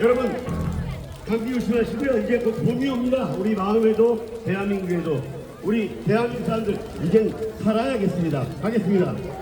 여러분 감기 조심하시고요. 이제 곧 봄이 옵니다. 우리 마음에도 대한민국에도 우리 대한민국 사람들 이젠 살아야겠습니다. 가겠습니다.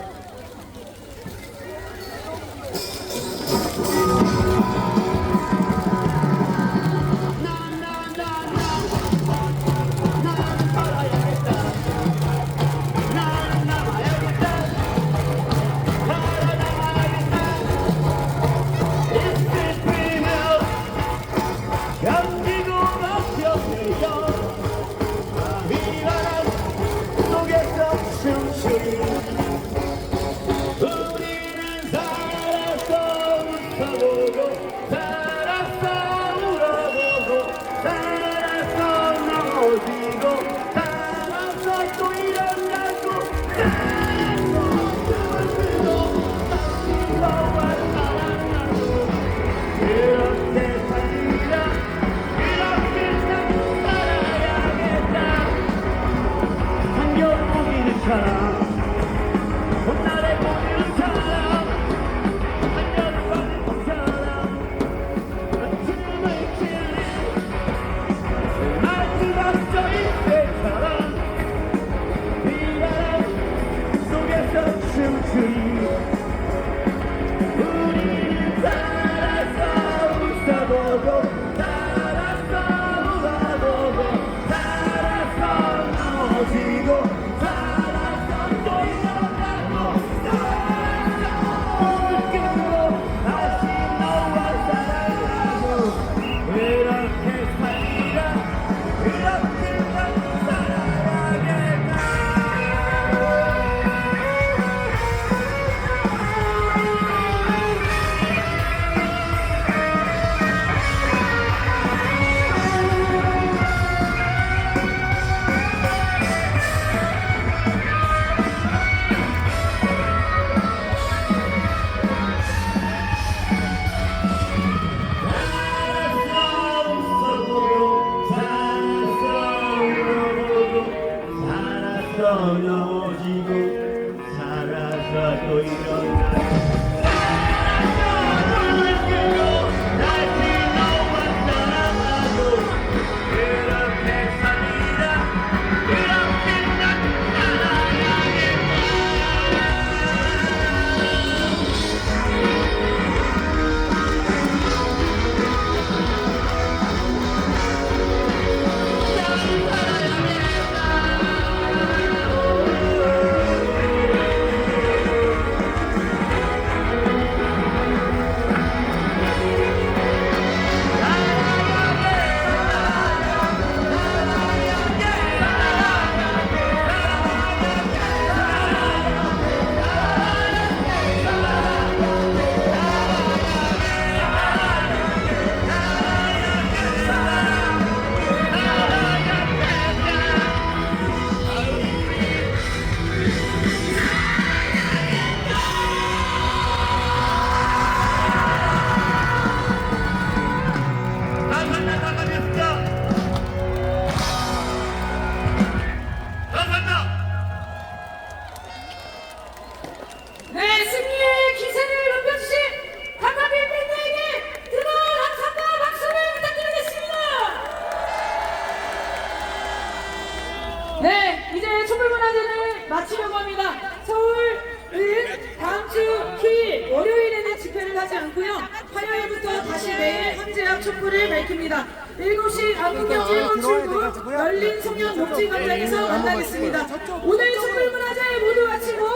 행보를 밝힙니다. 7시 안동역 1번 출구 열린 송년 목지 네, 광장에서 네, 네, 만나겠습니다. 오늘 촛불 문화제 모두 마치고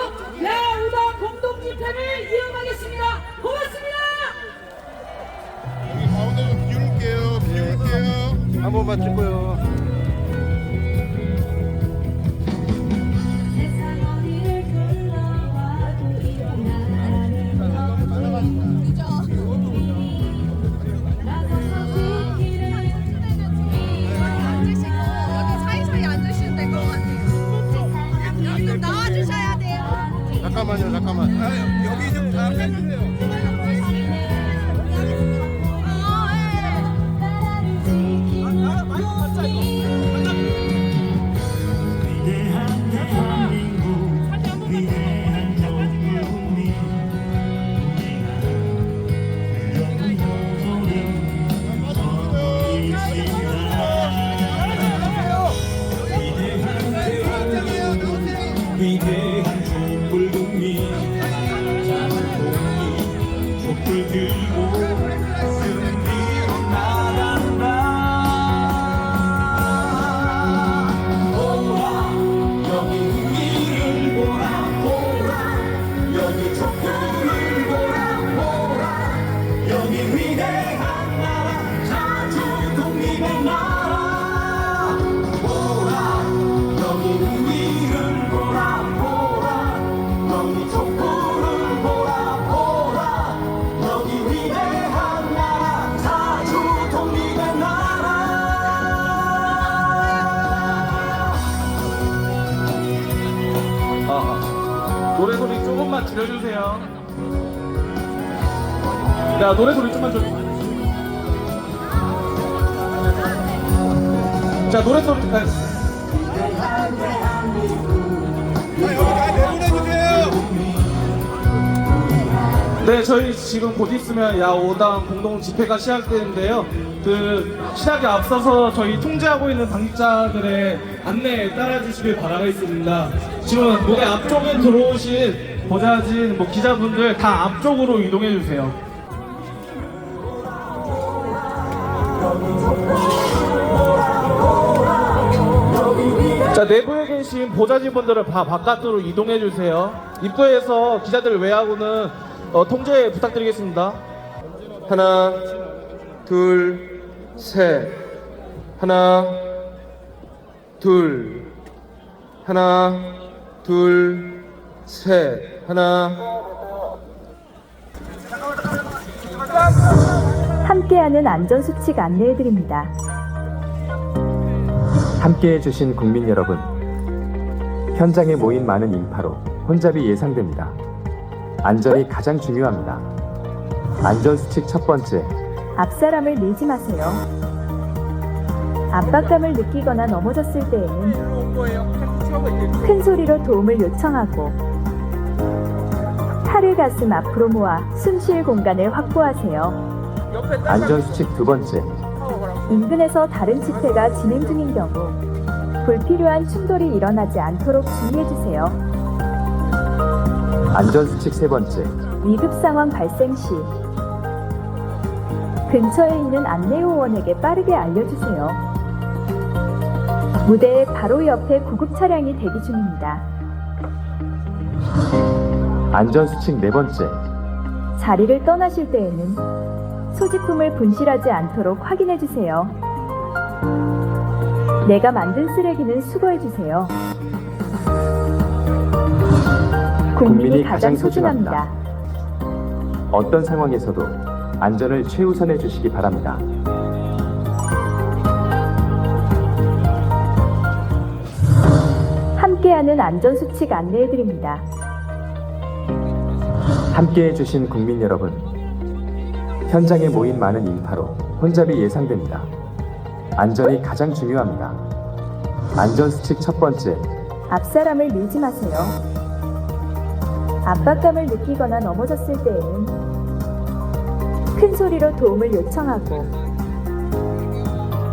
야우박 공동 집회를 이어가겠습니다. 고맙습니다. 여기 가운데 비울게요. 비울게요. 한 번만 찍고요. 잠깐만요, 잠깐만. 아, 여기 좀 가면 주세요. 줄여주세요. 자, 노래 소리 좀만 좀. 자, 노래 소리. 네. 네, 저희 지금 곧 있으면 야 5당 공동 집회가 시작되는데요. 그 시작에 앞서서 저희 통제하고 있는 당직자들의 안내에 따라주시길 바라겠습니다. 지금 무대 앞쪽에 들어오신 보좌진 뭐 기자분들 다 앞쪽으로 이동해 주세요. 자 내부에 계신 보좌진 분들은 다 바깥으로 이동해 주세요. 입구에서 기자들 외하고는 어, 통제 부탁드리겠습니다. 하나, 둘, 셋. 하나, 둘. 하나, 둘, 셋. 하나. 함께하는 안전수칙 안내해드립니다. 함께 해 주신 국민 여러분, 현장에 모인 많은 인파로 혼잡이 예상됩니다. 안전이 가장 중요합니다. 안전수칙 첫 번째, 앞사람을 밀지 마세요. 압박감을 느끼거나 넘어졌을 때에는 큰 소리로 도움을 요청하고 팔을 가슴 앞으로 모아 숨쉴 공간을 확보하세요. 안전수칙 두 번째, 인근에서 다른 집회가 진행 중인 경우 불필요한 충돌이 일어나지 않도록 주의해주세요. 안전수칙 세 번째, 위급 상황 발생 시 근처에 있는 안내요원에게 빠르게 알려주세요. 무대의 바로 옆에 구급 차량이 대기 중입니다. 안전수칙 네 번째, 자리를 떠나실 때에는 소지품을 분실하지 않도록 확인해 주세요. 내가 만든 쓰레기는 수거해 주세요. 국민이 가장 소중합니다. 어떤 상황에서도 안전을 최우선해 주시기 바랍니다. 함께하는 안전수칙 안내해 드립니다. 함께 해주신 국민 여러분, 현장에 모인 많은 인파로 혼잡이 예상됩니다. 안전이 가장 중요합니다. 안전수칙 첫 번째, 앞사람을 밀지 마세요. 압박감을 느끼거나 넘어졌을 때에는 큰 소리로 도움을 요청하고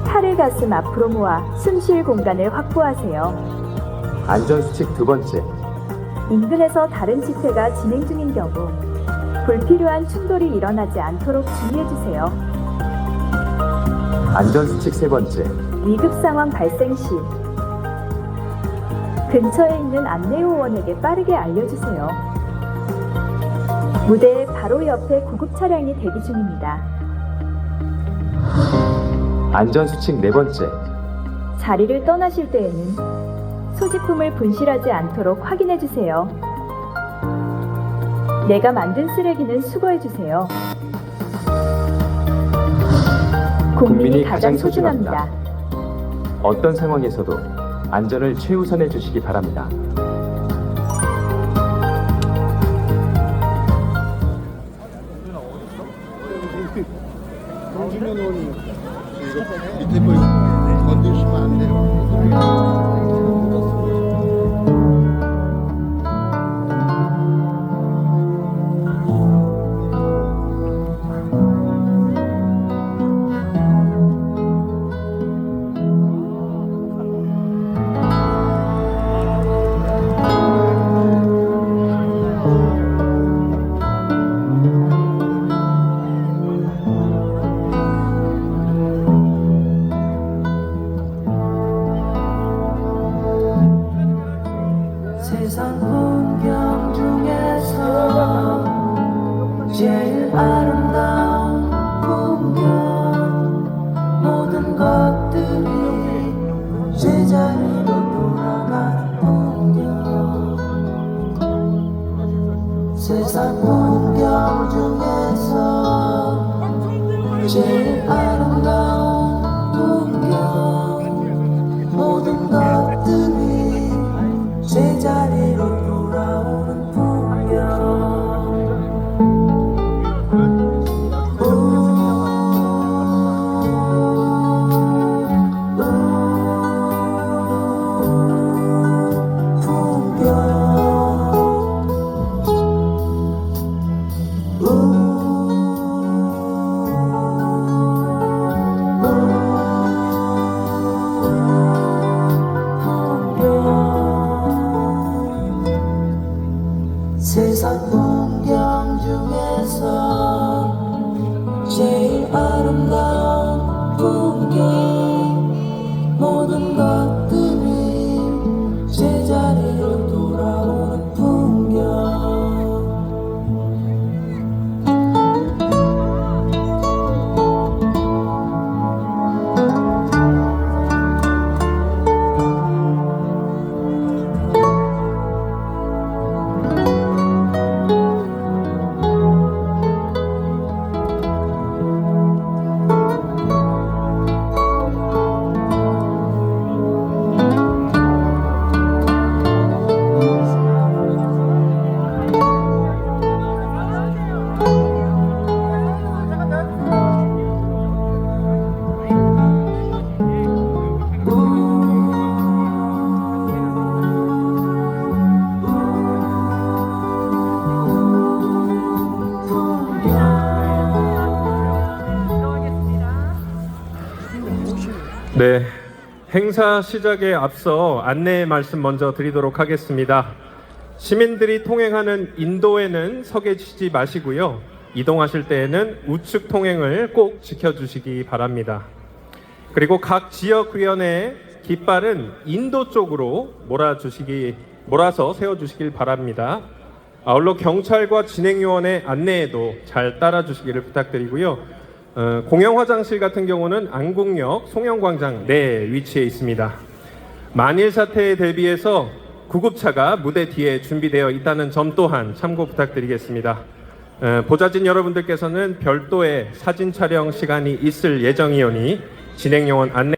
팔을 가슴 앞으로 모아 숨 쉴 공간을 확보하세요. 안전수칙 두 번째, 인근에서 다른 집회가 진행 중인 경우 불필요한 충돌이 일어나지 않도록 주의해주세요. 안전수칙 세 번째, 위급 상황 발생 시 근처에 있는 안내요원에게 빠르게 알려주세요. 무대의 바로 옆에 구급 차량이 대기 중입니다. 안전수칙 네 번째, 자리를 떠나실 때에는 소지품을 분실하지 않도록 확인해 주세요. 내가 만든 쓰레기는 수거해 주세요. 국민이 가장 소중합니다. 어떤 상황에서도 안전을 최우선해 주시기 바랍니다. 정주면 의원님 이거 밑에 뭐 건드시면 안 돼요. 네, 행사 시작에 앞서 안내 말씀 먼저 드리도록 하겠습니다. 시민들이 통행하는 인도에는 서 계시지 마시고요. 이동하실 때에는 우측 통행을 꼭 지켜주시기 바랍니다. 그리고 각 지역위원회 깃발은 인도 쪽으로 몰아주시기 몰아서 세워주시길 바랍니다. 아울러 경찰과 진행요원의 안내에도 잘 따라주시기를 부탁드리고요. 어, 공영 화장실 같은 경우는 안국역 송영광장 내 위치해 있습니다. 만일 사태에 대비해서 구급차가 무대 뒤에 준비되어 있다는 점 또한 참고 부탁드리겠습니다. 어, 보좌진 여러분들께서는 별도의 사진 촬영 시간이 있을 예정이오니 진행 요원 안내